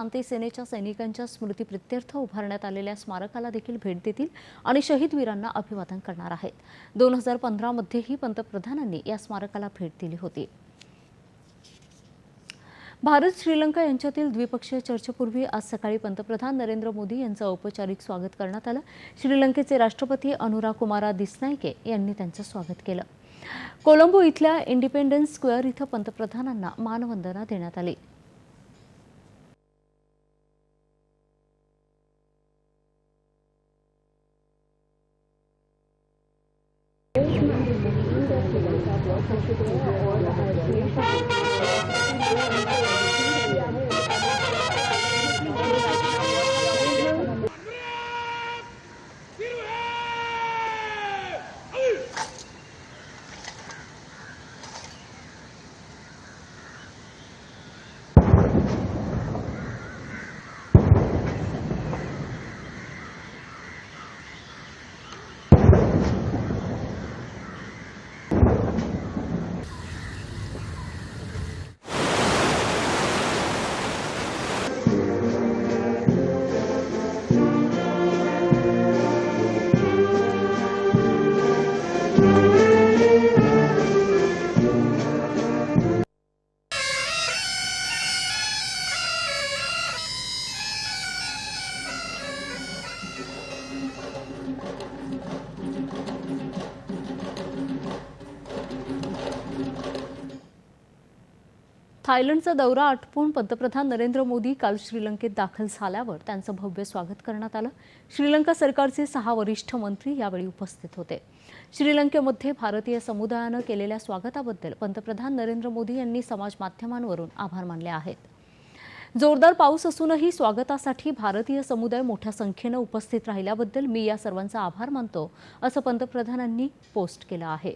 शांती सेनेच्या सैनिकांच्या स्मृतीप्रित्यर्थ उभारण्यात आलेल्या स्मारकाला देखील भेट देतील आणि शहीद वीरांना अभिवादन करणार आहेत. दोन हजार पंधरामध्येही पंतप्रधानांनी या स्मारकाला भेट दिली होती. भारत श्रीलंका यांच्यातील द्विपक्षीय चर्चेपूर्वी आज सकाळी पंतप्रधान नरेंद्र मोदी यांचं औपचारिक स्वागत करण्यात आलं. श्रीलंकेचे राष्ट्रपती अनुरा कुमारा दिसनायके यांनी त्यांचं स्वागत केलं. कोलंबो इथल्या इंडिपेंडन्स स्क्वेअर इथं पंतप्रधानांना मानवंदना देण्यात आली. 但是就是我想要上 थायलंडचा दौरा आटपून पंतप्रधान नरेंद्र मोदी काल श्रीलंकेत दाखल झाल्यावर त्यांचं भव्य स्वागत करण्यात आलं. श्रीलंका सरकारचे सहा वरिष्ठ मंत्री यावेळी उपस्थित होते. श्रीलंकेमध्ये भारतीय समुदायानं केलेल्या स्वागताबद्दल पंतप्रधान नरेंद्र मोदी यांनी समाज माध्यमांवरून आभार मानले आहेत. जोरदार पाऊस असूनही स्वागतासाठी भारतीय समुदाय मोठ्या संख्येनं उपस्थित राहिल्याबद्दल मी या सर्वांचा आभार मानतो असं पंतप्रधानांनी पोस्ट केलं आहे.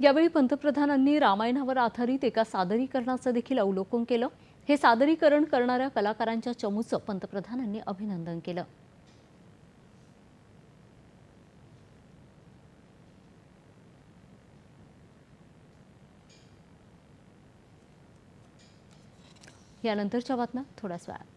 यावेळी पंतप्रधानांनी रामायणावर आधारित एका सादरीकरणाचं देखील अवलोकन केलं. हे सादरीकरण करणाऱ्या कलाकारांच्या चमूचं पंतप्रधानांनी अभिनंदन केलं. यानंतरच्या बातम्या थोड्याच वेळात.